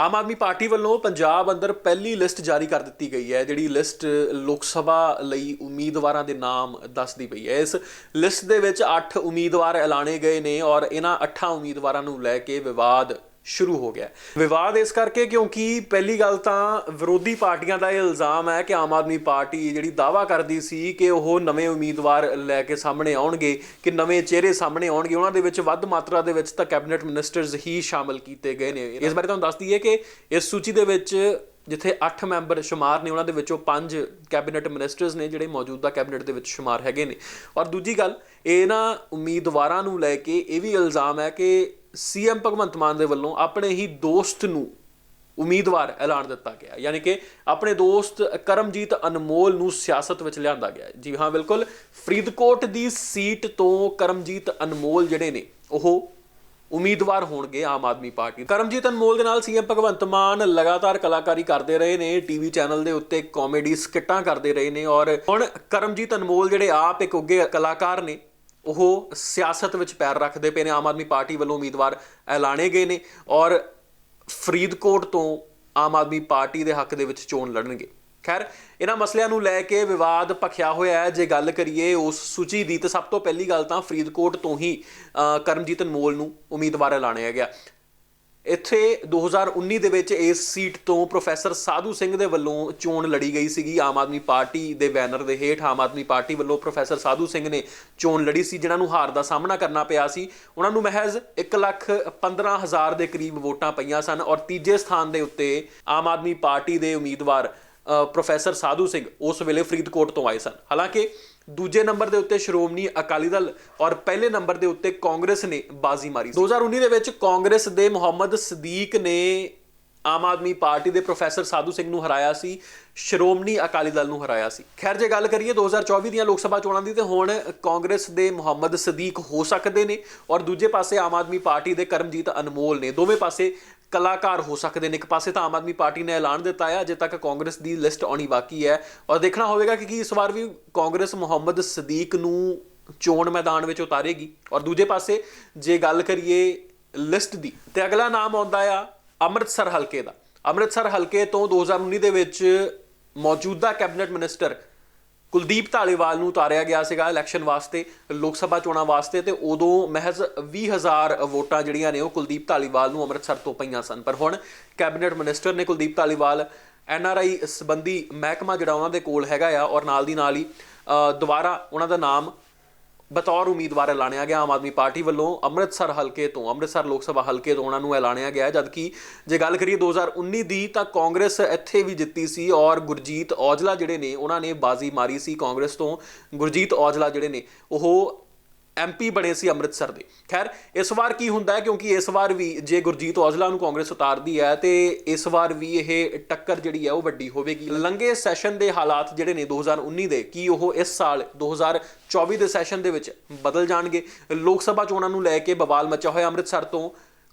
Aam Aadmi party ਵੱਲੋਂ ਪੰਜਾਬ ਅੰਦਰ ਪਹਿਲੀ ਲਿਸਟ ਜਾਰੀ ਕਰ ਦਿੱਤੀ ਗਈ ਹੈ, ਜਿਹੜੀ ਲਿਸਟ ਲੋਕ ਸਭਾ ਲਈ ਉਮੀਦਵਾਰਾਂ ਦੇ ਨਾਮ ਦੱਸਦੀ ਪਈ ਹੈ। ਇਸ ਲਿਸਟ ਦੇ ਵਿੱਚ 8 ਉਮੀਦਵਾਰ ਐਲਾਨੇ ਗਏ ਨੇ ਔਰ ਇਹਨਾਂ 8 ਉਮੀਦਵਾਰਾਂ ਨੂੰ ਲੈ ਕੇ ਵਿਵਾਦ ਸ਼ੁਰੂ ਹੋ ਗਿਆ। ਵਿਵਾਦ ਇਸ ਕਰਕੇ ਕਿਉਂਕਿ ਪਹਿਲੀ ਗੱਲ ਤਾਂ ਵਿਰੋਧੀ ਪਾਰਟੀਆਂ ਦਾ ਇਹ ਇਲਜ਼ਾਮ ਹੈ ਕਿ ਆਮ ਆਦਮੀ ਪਾਰਟੀ ਜਿਹੜੀ ਦਾਵਾ ਕਰਦੀ ਸੀ ਕਿ ਉਹ ਨਵੇਂ ਉਮੀਦਵਾਰ ਲੈ ਕੇ ਸਾਹਮਣੇ ਆਉਣਗੇ, ਕਿ ਨਵੇਂ ਚਿਹਰੇ ਸਾਹਮਣੇ ਆਉਣਗੇ, ਉਹਨਾਂ ਦੇ ਵਿੱਚ ਵੱਧ ਮਾਤਰਾ ਦੇ ਵਿੱਚ ਤਾਂ ਕੈਬਨਿਟ ਮਿਨਿਸਟਰਸ ਹੀ ਸ਼ਾਮਲ ਕੀਤੇ ਗਏ ਨੇ। ਇਸ ਬਾਰੇ ਤੁਹਾਨੂੰ ਦੱਸ ਦਈਏ ਕਿ ਇਸ ਸੂਚੀ ਦੇ ਵਿੱਚ ਜਿੱਥੇ 8 ਮੈਂਬਰ ਸ਼ੁਮਾਰ ਨੇ, ਉਹਨਾਂ ਦੇ ਵਿੱਚੋਂ 5 ਕੈਬਨਿਟ ਮਿਨਿਸਟਰਸ ਨੇ ਜਿਹੜੇ ਮੌਜੂਦਾ ਕੈਬਨਿਟ ਦੇ ਵਿੱਚ ਸ਼ੁਮਾਰ ਹੈਗੇ ਨੇ। ਔਰ ਦੂਜੀ ਗੱਲ ਇਹਨਾਂ ਉਮੀਦਵਾਰਾਂ ਨੂੰ ਲੈ ਕੇ ਇਹ ਵੀ ਇਲਜ਼ਾਮ ਹੈ ਕਿ ਸੀਐਮ ਭਗਵੰਤ ਮਾਨ ਦੇ ਵੱਲੋਂ ਆਪਣੇ ਹੀ ਦੋਸਤ ਨੂੰ ਉਮੀਦਵਾਰ ਐਲਾਨ ਦਿੱਤਾ ਗਿਆ। ਯਾਨੀ ਕਿ ਆਪਣੇ ਦੋਸਤ ਕਰਮਜੀਤ ਅਨਮੋਲ ਨੂੰ ਸਿਆਸਤ ਵਿੱਚ ਲਿਆਂਦਾ ਗਿਆ। ਜੀ ਹਾਂ, ਬਿਲਕੁਲ। ਫਰੀਦਕੋਟ ਦੀ ਸੀਟ ਤੋਂ ਕਰਮਜੀਤ ਅਨਮੋਲ ਜਿਹੜੇ ਨੇ, ਉਹ ਉਮੀਦਵਾਰ ਹੋਣਗੇ ਆਮ ਆਦਮੀ ਪਾਰਟੀ। ਕਰਮਜੀਤ ਅਨਮੋਲ ਦੇ ਨਾਲ ਸੀਐਮ ਭਗਵੰਤ ਮਾਨ ਲਗਾਤਾਰ ਕਲਾਕਾਰੀ ਕਰਦੇ ਰਹੇ ਨੇ, ਟੀਵੀ ਚੈਨਲ ਦੇ ਉੱਤੇ ਕਾਮੇਡੀ ਸਕਿੱਟਾਂ ਕਰਦੇ ਰਹੇ ਨੇ ਔਰ ਹੁਣ ਕਰਮਜੀਤ ਅਨਮੋਲ ਜਿਹੜੇ ਆਪ ਇੱਕ ਉੱਗੇ ਕਲਾਕਾਰ ਨੇ ਉਹ ਸਿਆਸਤ ਵਿੱਚ ਪੈਰ ਰੱਖਦੇ ਪਏ ਨੇ, ਆਮ ਆਦਮੀ ਪਾਰਟੀ ਵੱਲੋਂ ਉਮੀਦਵਾਰ ਐਲਾਨੇ ਗਏ ਨੇ ਔਰ ਫਰੀਦਕੋਟ ਤੋਂ ਆਮ ਆਦਮੀ ਪਾਰਟੀ ਦੇ ਹੱਕ ਦੇ ਵਿੱਚ ਚੋਣ ਲੜਨਗੇ। ਖੈਰ, ਇਹਨਾਂ ਮਸਲਿਆਂ ਨੂੰ ਲੈ ਕੇ ਵਿਵਾਦ ਭਖਿਆ ਹੋਇਆ ਹੈ। ਜੇ ਗੱਲ ਕਰੀਏ ਉਸ ਸੂਚੀ ਦੀ, ਤਾਂ ਸਭ ਤੋਂ ਪਹਿਲੀ ਗੱਲ ਤਾਂ ਫਰੀਦਕੋਟ ਤੋਂ ਹੀ ਕਰਮਜੀਤ ਅਨਮੋਲ ਨੂੰ ਉਮੀਦਵਾਰ ਐਲਾਨਿਆ ਗਿਆ। ਇੱਥੇ 2019 ਦੇ ਵਿੱਚ ਇਸ ਸੀਟ ਤੋਂ ਪ੍ਰੋਫੈਸਰ ਸਾਧੂ ਸਿੰਘ ਦੇ ਵੱਲੋਂ ਚੋਣ ਲੜੀ ਗਈ ਸੀਗੀ। ਆਮ ਆਦਮੀ ਪਾਰਟੀ ਦੇ ਬੈਨਰ ਦੇ ਹੇਠ ਆਮ ਆਦਮੀ ਪਾਰਟੀ ਵੱਲੋਂ ਪ੍ਰੋਫੈਸਰ ਸਾਧੂ ਸਿੰਘ ਨੇ ਚੋਣ ਲੜੀ ਸੀ, ਜਿਨ੍ਹਾਂ ਨੂੰ ਹਾਰ ਦਾ ਸਾਹਮਣਾ ਕਰਨਾ ਪਿਆ ਸੀ। ਉਹਨਾਂ ਨੂੰ ਮਹਿਜ਼ 1 ਲੱਖ 15 ਹਜ਼ਾਰ ਦੇ ਕਰੀਬ ਵੋਟਾਂ ਪਈਆਂ ਸਨ ਔਰ ਤੀਜੇ ਸਥਾਨ ਦੇ ਉੱਤੇ ਆਮ ਆਦਮੀ ਪਾਰਟੀ ਦੇ ਉਮੀਦਵਾਰ ਪ੍ਰੋਫੈਸਰ ਸਾਧੂ ਸਿੰਘ ਉਸ ਵੇਲੇ ਫਰੀਦਕੋਟ ਤੋਂ ਆਏ ਸਨ। ਹਾਲਾਂਕਿ ਦੂਜੇ ਨੰਬਰ ਦੇ ਉੱਤੇ ਸ਼੍ਰੋਮਣੀ ਅਕਾਲੀ ਦਲ ਔਰ ਪਹਿਲੇ ਨੰਬਰ ਦੇ ਉੱਤੇ ਕਾਂਗਰਸ ਨੇ ਬਾਜ਼ੀ ਮਾਰੀ ਸੀ। 2019 ਦੇ ਵਿੱਚ ਕਾਂਗਰਸ ਦੇ ਮੁਹੰਮਦ ਸਦੀਕ ਨੇ ਆਮ ਆਦਮੀ ਪਾਰਟੀ ਦੇ ਪ੍ਰੋਫੈਸਰ ਸਾਧੂ ਸਿੰਘ ਨੂੰ ਹਰਾਇਆ ਸੀ, ਸ਼੍ਰੋਮਣੀ ਅਕਾਲੀ ਦਲ ਨੂੰ ਹਰਾਇਆ ਸੀ। ਖੈਰ, ਜੇ ਗੱਲ ਕਰੀਏ 2024 ਦੀਆਂ ਲੋਕ ਸਭਾ ਚੋਣਾਂ ਦੀ, ਤੇ ਹੁਣ ਕਾਂਗਰਸ ਦੇ ਮੁਹੰਮਦ ਸਦੀਕ ਹੋ ਸਕਦੇ ਨੇ ਔਰ ਦੂਜੇ ਪਾਸੇ ਆਮ ਆਦਮੀ ਪਾਰਟੀ ਦੇ ਕਰਮਜੀਤ ਅਨਮੋਲ ਨੇ। ਦੋਵੇਂ ਪਾਸੇ ਕਲਾਕਾਰ ਹੋ ਸਕਦੇ ਨੇ। ਇੱਕ ਪਾਸੇ ਤਾਂ ਆਮ ਆਦਮੀ ਪਾਰਟੀ ਨੇ ਐਲਾਨ ਦਿੱਤਾ ਹੈ। ਅਜੇ ਤੱਕ ਕਾਂਗਰਸ ਦੀ ਲਿਸਟ ਆਉਣੀ ਬਾਕੀ ਹੈ। ਔਰ ਦੇਖਣਾ ਹੋਵੇਗਾ ਕਿ ਕੀ ਇਸ ਵਾਰ ਵੀ ਕਾਂਗਰਸ ਮੁਹੰਮਦ ਸਦੀਕ ਨੂੰ ਚੋਣ ਮੈਦਾਨ ਵਿੱਚ ਉਤਾਰੇਗੀ। ਔਰ ਦੂਜੇ ਪਾਸੇ ਜੇ ਗੱਲ ਕਰੀਏ ਲਿਸਟ ਦੀ, ਤੇ ਅਗਲਾ ਨਾਮ ਆਉਂਦਾ ਆ ਅੰਮ੍ਰਿਤਸਰ ਹਲਕੇ ਦਾ। ਅੰਮ੍ਰਿਤਸਰ ਹਲਕੇ ਤੋਂ 2019 ਦੇ ਵਿੱਚ ਮੌਜੂਦਾ ਕੈਬਨਿਟ ਮਿਨਿਸਟਰ ਕੁਲਦੀਪ ਢਾਲੀਵਾਲ ਨੂੰ ਉਤਾਰਿਆ ਗਿਆ ਸੀਗਾ ਇਲੈਕਸ਼ਨ ਵਾਸਤੇ, ਲੋਕ ਸਭਾ ਚੋਣਾਂ ਵਾਸਤੇ ਤੇ ਉਦੋਂ ਮਹਿਜ਼ 20000 ਵੋਟਾਂ ਜਿਹੜੀਆਂ ਨੇ ਉਹ ਕੁਲਦੀਪ ਢਾਲੀਵਾਲ ਨੂੰ ਅੰਮ੍ਰਿਤਸਰ ਤੋਂ ਪਈਆਂ ਸਨ। ਪਰ ਹੁਣ ਕੈਬਨਿਟ ਮਿਨਿਸਟਰ ਨੇ ਕੁਲਦੀਪ ਢਾਲੀਵਾਲ ਐਨਆਰਆਈ ਸੰਬੰਧੀ ਮਹਿਕਮਾ ਜਿਹੜਾ ਉਹਨਾਂ ਦੇ ਕੋਲ ਹੈਗਾ ਆ ਔਰ ਨਾਲ ਦੀ ਨਾਲ ਹੀ ਦੁਬਾਰਾ ਉਹਨਾਂ ਦਾ ਨਾਮ ਬਤੌਰ ਉਮੀਦਵਾਰ ਐਲਾਨਿਆ ਗਿਆ ਆਮ ਆਦਮੀ ਪਾਰਟੀ ਵੱਲੋਂ ਅੰਮ੍ਰਿਤਸਰ ਹਲਕੇ ਤੋਂ, ਅੰਮ੍ਰਿਤਸਰ ਲੋਕ ਸਭਾ ਹਲਕੇ ਤੋਂ ਉਹਨਾਂ ਨੂੰ ਐਲਾਨਿਆ ਗਿਆ ਜਦਕਿ ਜੇ ਗੱਲ ਕਰੀਏ 2019 ਦੀ ਤਾਂ ਕਾਂਗਰਸ ਇੱਥੇ ਵੀ ਜਿੱਤੀ ਸੀ ਔਰ ਗੁਰਜੀਤ ਔਜਲਾ ਜਿਹੜੇ ਨੇ, ਉਹਨਾਂ ਨੇ ਬਾਜ਼ੀ ਮਾਰੀ ਸੀ ਕਾਂਗਰਸ ਤੋਂ। ਗੁਰਜੀਤ ਔਜਲਾ ਜਿਹੜੇ ਨੇ, ਉਹ ਐਮਪੀ ਬਣੇ ਸੀ ਅੰਮ੍ਰਿਤਸਰ ਦੇ। ਖੈਰ, ਇਸ ਵਾਰ ਕੀ ਹੁੰਦਾ ਹੈ? ਕਿਉਂਕਿ ਇਸ ਵਾਰ ਵੀ ਜੇ ਗੁਰਜੀਤ ਔਜਲਾ ਨੂੰ ਕਾਂਗਰਸ ਉਤਾਰਦੀ ਹੈ, ਤੇ ਇਸ ਵਾਰ ਵੀ ਇਹ ਟੱਕਰ ਜਿਹੜੀ ਹੈ ਉਹ ਵੱਡੀ ਹੋਵੇਗੀ। ਲੰਗੇ ਸੈਸ਼ਨ ਦੇ ਹਾਲਾਤ ਜਿਹੜੇ ਨੇ 2019 ਦੇ, ਕੀ ਉਹ ਇਸ ਸਾਲ 2024 ਦੇ ਸੈਸ਼ਨ ਦੇ ਵਿੱਚ ਬਦਲ ਜਾਣਗੇ? ਲੋਕ ਸਭਾ ਚੋਣਾਂ ਨੂੰ ਲੈ ਕੇ ਬਵਾਲ ਮਚਿਆ ਹੋਇਆ ਅੰਮ੍ਰਿਤਸਰ ਤੋਂ।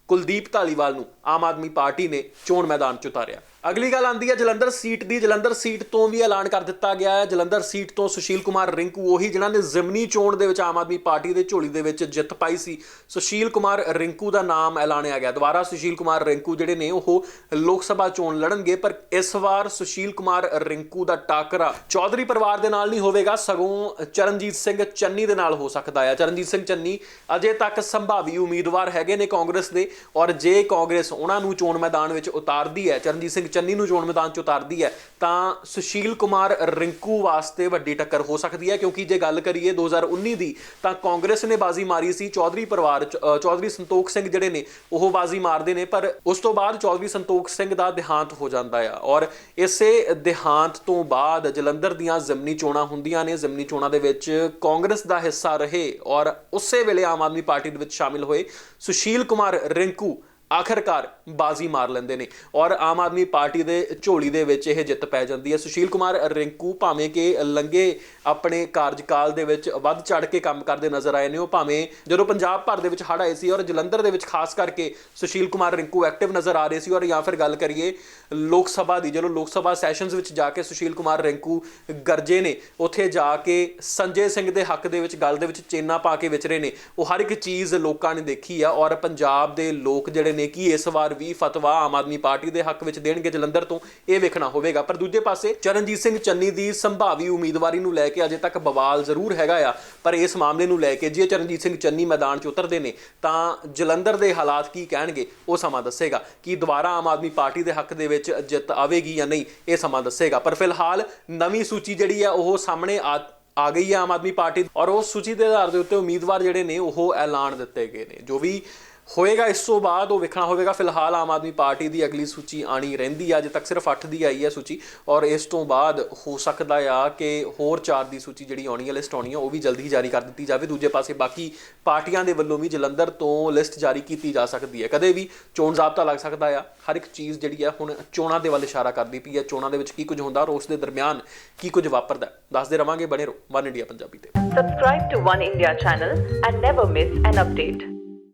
ਕੁਲਦੀਪ ਢਾਲੀਵਾਲ ਨੂੰ ਆਮ ਆਦਮੀ ਪਾਰਟੀ ਨੇ ਚੋਣ ਮੈਦਾਨ 'ਚ ਉਤਾਰਿਆ। ਅਗਲੀ ਗੱਲ ਆਂਦੀ ਹੈ, ਜਲੰਧਰ ਸੀਟ ਦੀ, ਜਲੰਧਰ ਸੀਟ ਤੋਂ ਵੀ ਐਲਾਨ ਕਰ ਦਿੱਤਾ ਗਿਆ ਹੈ। ਜਲੰਧਰ ਸੀਟ ਤੋਂ ਸੁਸ਼ੀਲ ਕੁਮਾਰ ਰਿੰਕੂ ਉਹੀ ਜਿਨ੍ਹਾਂ ਨੇ ਜ਼ਿਮਨੀ ਚੋਣ ਦੇ ਵਿੱਚ ਆਮ ਆਦਮੀ ਪਾਰਟੀ ਦੇ ਝੋਲੀ ਦੇ ਵਿੱਚ ਜਿੱਤ ਪਾਈ ਸੀ। ਸੁਸ਼ੀਲ ਕੁਮਾਰ ਰਿੰਕੂ ਦਾ ਨਾਮ ਐਲਾਨਿਆ ਗਿਆ। ਦੁਬਾਰਾ ਸੁਸ਼ੀਲ ਕੁਮਾਰ ਰਿੰਕੂ ਜਿਹੜੇ ਨੇ, ਉਹ ਲੋਕ ਸਭਾ ਚੋਣ ਲੜਨਗੇ, ਪਰ ਇਸ ਵਾਰ ਸੁਸ਼ੀਲ ਕੁਮਾਰ ਰਿੰਕੂ ਦਾ ਟਾਕਰਾ ਚੌਧਰੀ ਪਰਿਵਾਰ ਦੇ ਨਾਲ ਨਹੀਂ ਹੋਵੇਗਾ। ਸਗੋਂ ਚਰਨਜੀਤ ਸਿੰਘ ਚੰਨੀ ਦੇ ਨਾਲ ਹੋ ਸਕਦਾ ਹੈ। ਚਰਨਜੀਤ ਸਿੰਘ ਚੰਨੀ ਅਜੇ ਤੱਕ ਸੰਭਾਵੀ ਉਮੀਦਵਾਰ ਹੈਗੇ ਨੇ ਕਾਂਗਰਸ ਦੇ, ਔਰ ਜੇ ਕਾਂਗਰਸ ਉਹਨਾਂ ਨੂੰ ਚੋਣ ਮੈਦਾਨ ਵਿੱਚ ਉਤਾਰਦੀ ਹੈ, ਚਰਨਜੀਤ ਸਿੰਘ ਚੰਨੀ ਨੂੰ ਚੋਣ ਮੈਦਾਨ 'ਚ ਉਤਾਰਦੀ ਹੈ, ਤਾਂ ਸੁਸ਼ੀਲ ਕੁਮਾਰ ਰਿੰਕੂ ਵਾਸਤੇ ਵੱਡੀ ਟੱਕਰ ਹੋ ਸਕਦੀ ਹੈ, ਕਿਉਂਕਿ ਜੇ ਗੱਲ ਕਰੀਏ 2019 ਦੀ, ਤਾਂ ਕਾਂਗਰਸ ਨੇ ਬਾਜ਼ੀ ਮਾਰੀ ਸੀ ਚੌਧਰੀ ਪਰਿਵਾਰ ਚੌਧਰੀ ਸੰਤੋਖ ਸਿੰਘ ਜਿਹੜੇ ਨੇ, ਉਹ ਬਾਜ਼ੀ ਮਾਰਦੇ ਨੇ, ਪਰ ਉਸ ਤੋਂ ਬਾਅਦ ਚੌਧਰੀ ਸੰਤੋਖ ਸਿੰਘ ਦਾ ਦੇਹਾਂਤ ਹੋ ਜਾਂਦਾ ਆ। ਔਰ ਇਸੇ ਦੇਹਾਂਤ ਤੋਂ ਬਾਅਦ ਜਲੰਧਰ ਦੀਆਂ ਜ਼ਿਮਨੀ ਚੋਣਾਂ ਹੁੰਦੀਆਂ ਨੇ, ਜ਼ਿਮਨੀ ਚੋਣਾਂ ਦੇ ਵਿੱਚ ਕਾਂਗਰਸ ਦਾ ਹਿੱਸਾ ਰਹੇ ਔਰ ਉਸੇ ਵੇਲੇ ਆਮ ਆਦਮੀ ਪਾਰਟੀ ਦੇ ਵਿੱਚ ਸ਼ਾਮਿਲ ਹੋਏ ਸੁਸ਼ੀਲ ਕੁਮਾਰ ਰਿੰਕੂ। ਆਖਰਕਾਰ ਬਾਜ਼ੀ ਮਾਰ ਲੈਂਦੇ ਨੇ। ਔਰ ਆਮ ਆਦਮੀ ਪਾਰਟੀ ਦੇ ਝੋਲੀ ਦੇ ਵਿੱਚ ਇਹ ਜਿੱਤ ਪੈ ਜਾਂਦੀ ਹੈ। ਸੁਸ਼ੀਲ ਕੁਮਾਰ ਰਿੰਕੂ ਭਾਵੇਂ ਕਿ ਲੰਗੇ ਆਪਣੇ ਕਾਰਜਕਾਲ ਦੇ ਵਿੱਚ ਵੱਧ ਚੜ ਕੇ ਕੰਮ ਕਰਦੇ ਨਜ਼ਰ ਆਏ ਨੇ। ਉਹ ਭਾਵੇਂ ਜਦੋਂ ਪੰਜਾਬ ਭਰ ਦੇ ਵਿੱਚ ਹੜ੍ਹ ਆਏ ਸੀ ਔਰ ਜਲੰਧਰ ਦੇ ਵਿੱਚ ਖਾਸ ਕਰਕੇ ਸੁਸ਼ੀਲ ਕੁਮਾਰ ਰਿੰਕੂ ਐਕਟਿਵ ਨਜ਼ਰ ਆ ਰਹੇ ਸੀ ਔਰ ਜਾਂ ਫਿਰ ਗੱਲ ਕਰੀਏ ਲੋਕ ਸਭਾ ਦੀ, ਜਦੋਂ ਲੋਕ ਸਭਾ ਸੈਸ਼ਨਸ ਵਿੱਚ ਜਾ ਕੇ ਸੁਸ਼ੀਲ ਕੁਮਾਰ ਰਿੰਕੂ ਗਰਜੇ ਨੇ, ਉੱਥੇ ਜਾ ਕੇ ਸੰਜੇ ਸਿੰਘ ਦੇ ਹੱਕ ਦੇ ਵਿੱਚ ਗੱਲ ਦੇ ਵਿੱਚ ਚੇਨਾ ਪਾ ਕੇ ਵਿਚਰੇ ਨੇ। ਉਹ ਹਰ ਇੱਕ ਚੀਜ਼ ਲੋਕਾਂ ਨੇ ਦੇਖੀ ਆ ਔਰ ਪੰਜਾਬ ਦੇ ਲੋਕ ਜਿਹੜੇ ਨੇ ਕਿ ਇਸ ਵਾਰ ਵੀ ਫਤਵਾ ਆਮ ਆਦਮੀ ਪਾਰਟੀ ਦੇ ਹੱਕ ਵਿੱਚ ਦੇਣਗੇ ਜਲੰਧਰ ਤੋਂ, ਇਹ ਵੇਖਣਾ ਹੋਵੇਗਾ। ਪਰ ਦੂਜੇ ਪਾਸੇ ਚਰਨਜੀਤ ਸਿੰਘ ਚੰਨੀ ਦੀ ਸੰਭਾਵੀ ਉਮੀਦਵਾਰੀ ਨੂੰ ਲੈ ਕੇ ਅਜੇ ਤੱਕ ਬਵਾਲ ਜ਼ਰੂਰ ਹੈਗਾ ਆ। ਪਰ ਇਸ ਮਾਮਲੇ ਨੂੰ ਲੈ ਕੇ ਜੇ ਚਰਨਜੀਤ ਸਿੰਘ ਚੰਨੀ ਮੈਦਾਨ 'ਚ ਉਤਰਦੇ ਨੇ, ਤਾਂ ਜਲੰਧਰ ਦੇ ਹਾਲਾਤ ਕੀ ਕਹਿਣਗੇ, ਉਹ ਸਮਾਂ ਦੱਸੇਗਾ। ਕਿ ਦੁਬਾਰਾ ਆਮ ਆਦਮੀ ਪਾਰਟੀ ਦੇ ਹੱਕ ਦੇ ਵਿੱਚ ਜਿੱਤ ਆਵੇਗੀ ਜਾਂ ਨਹੀਂ, ਇਹ ਸਮਾਂ ਦੱਸੇਗਾ। ਪਰ ਫਿਲਹਾਲ ਨਵੀਂ ਸੂਚੀ ਜਿਹੜੀ ਆ, ਉਹ ਸਾਹਮਣੇ ਆ ਆ ਗਈ ਹੈ ਆਮ ਆਦਮੀ ਪਾਰਟੀ ਔਰ ਉਸ ਸੂਚੀ ਦੇ ਆਧਾਰ ਦੇ ਉੱਤੇ ਉਮੀਦਵਾਰ ਜਿਹੜੇ ਨੇ, ਉਹ ਐਲਾਨ ਦਿੱਤੇ ਗਏ ਨੇ। ਜੋ ਵੀ ਹੋਏਗਾ, ਇਸ ਤੋਂ ਬਾਅਦ ਉਹ ਵੇਖਣਾ ਹੋਵੇਗਾ, ਫਿਲਹਾਲ ਆਮ ਆਦਮੀ ਪਾਰਟੀ ਦੀ ਅਗਲੀ ਸੂਚੀ ਆਣੀ ਰਹਿੰਦੀ ਆ, ਅਜੇ ਤੱਕ ਸਿਰਫ 8 ਦੀ ਆਈ ਹੈ ਸੂਚੀ। ਔਰ ਇਸ ਤੋਂ ਬਾਅਦ ਹੋ ਸਕਦਾ ਆ ਕਿ ਹੋਰ 4 ਦੀ ਸੂਚੀ ਜਿਹੜੀ ਆਉਣੀ ਹੈ, ਲਿਸਟ ਆਉਣੀ ਹੈ, ਉਹ ਵੀ ਜਲਦੀ ਹੀ ਜਾਰੀ ਕਰ ਦਿੱਤੀ ਜਾਵੇ। ਦੂਜੇ ਪਾਸੇ ਬਾਕੀ ਪਾਰਟੀਆਂ ਦੇ ਵੱਲੋਂ ਵੀ ਜਲੰਧਰ ਤੋਂ ਲਿਸਟ ਜਾਰੀ ਕੀਤੀ ਜਾ ਸਕਦੀ ਹੈ। ਕਦੇ ਵੀ ਚੋਣ ਜ਼ਾਬਤਾ ਲੱਗ ਸਕਦਾ ਆ। ਹਰ ਇੱਕ ਚੀਜ਼ ਜਿਹੜੀ ਆ ਹੁਣ ਚੋਣਾਂ ਦੇ ਵੱਲ ਇਸ਼ਾਰਾ ਕਰਦੀ ਪਈ ਹੈ। ਚੋਣਾਂ ਦੇ ਵਿੱਚ ਕੀ ਕੁਝ ਹੁੰਦਾ ਔਰ ਉਸ ਦੇ ਦਰਮਿਆਨ ਕੀ ਕੁਝ ਵਾਪਰਦਾ ਦੱਸਦੇ ਰਵਾਂਗੇ, ਬਣੇ ਰਹੋ। ਵਨ ਇੰਡੀਆ ਪੰਜਾਬੀ ਤੇ। Subscribe to One India channel and never miss an update.